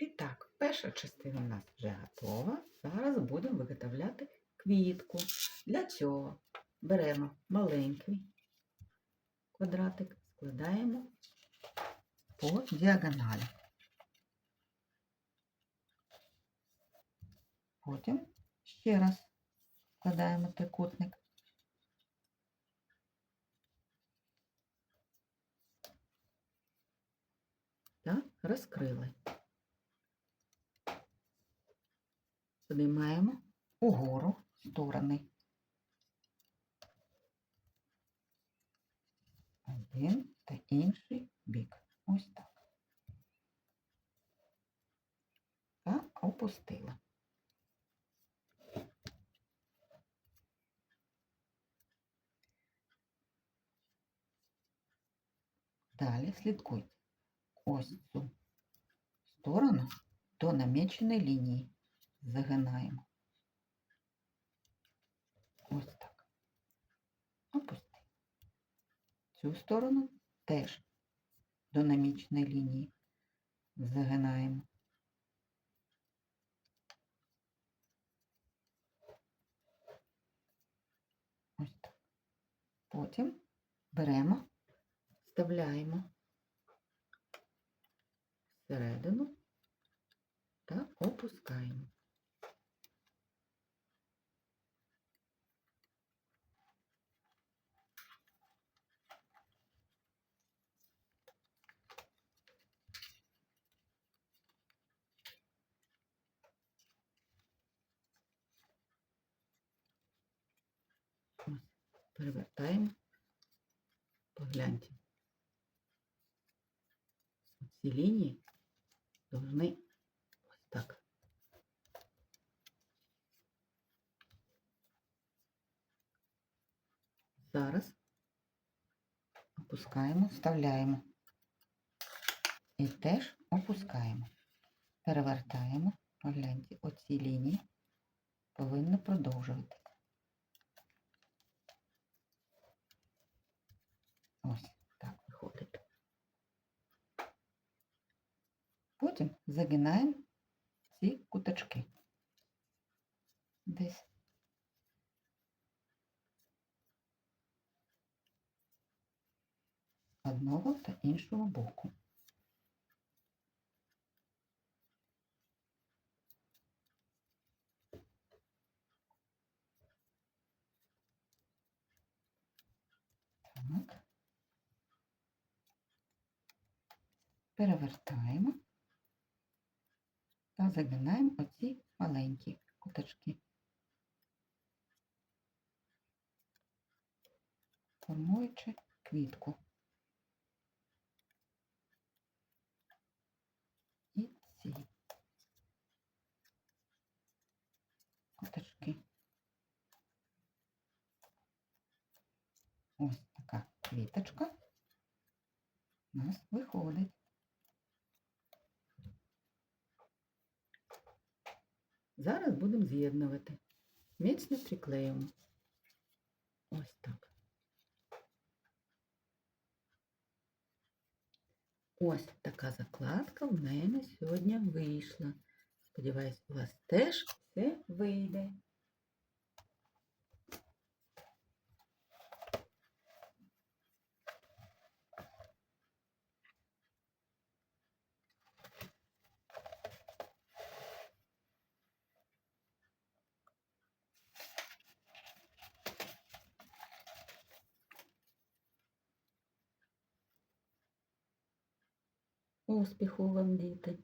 І так, перша частина у нас вже готова. Зараз будемо виготовляти квітку. Для цього беремо маленький квадратик, складаємо по діагоналі. Потім ще раз складаємо трикутник. Так, розкрили. Піднімаємо угору сторони. Один та інший бік. Ось так. Та опустила. Далі слідкуйте. Ось цю сторону до наміченої лінії загинаємо. Ось так. Опусти. Цю сторону теж до наміченої лінії загинаємо. Ось так. Потім беремо, вставляємо всередину та опускаємо. Перевертаємо, погляньте. Ці лінії должны ось так. Зараз опускаємо, вставляємо і теж опускаємо. Перевертаємо, погляньте, оці лінії повинні продовжувати. Ось так виходить. Потім загинаємо ці куточки. Десь. Одного та іншого боку. Так. Перевертаємо та загинаємо оці маленькі куточки. Формуючи квітку. І ці куточки. Ось така квіточка у нас виходить. Зараз будемо з'єднувати. Міцно приклеїмо. Ось так. Ось така закладка в мене сьогодні вийшла. Сподіваюсь, у вас теж все вийде. Успіху вам, діти!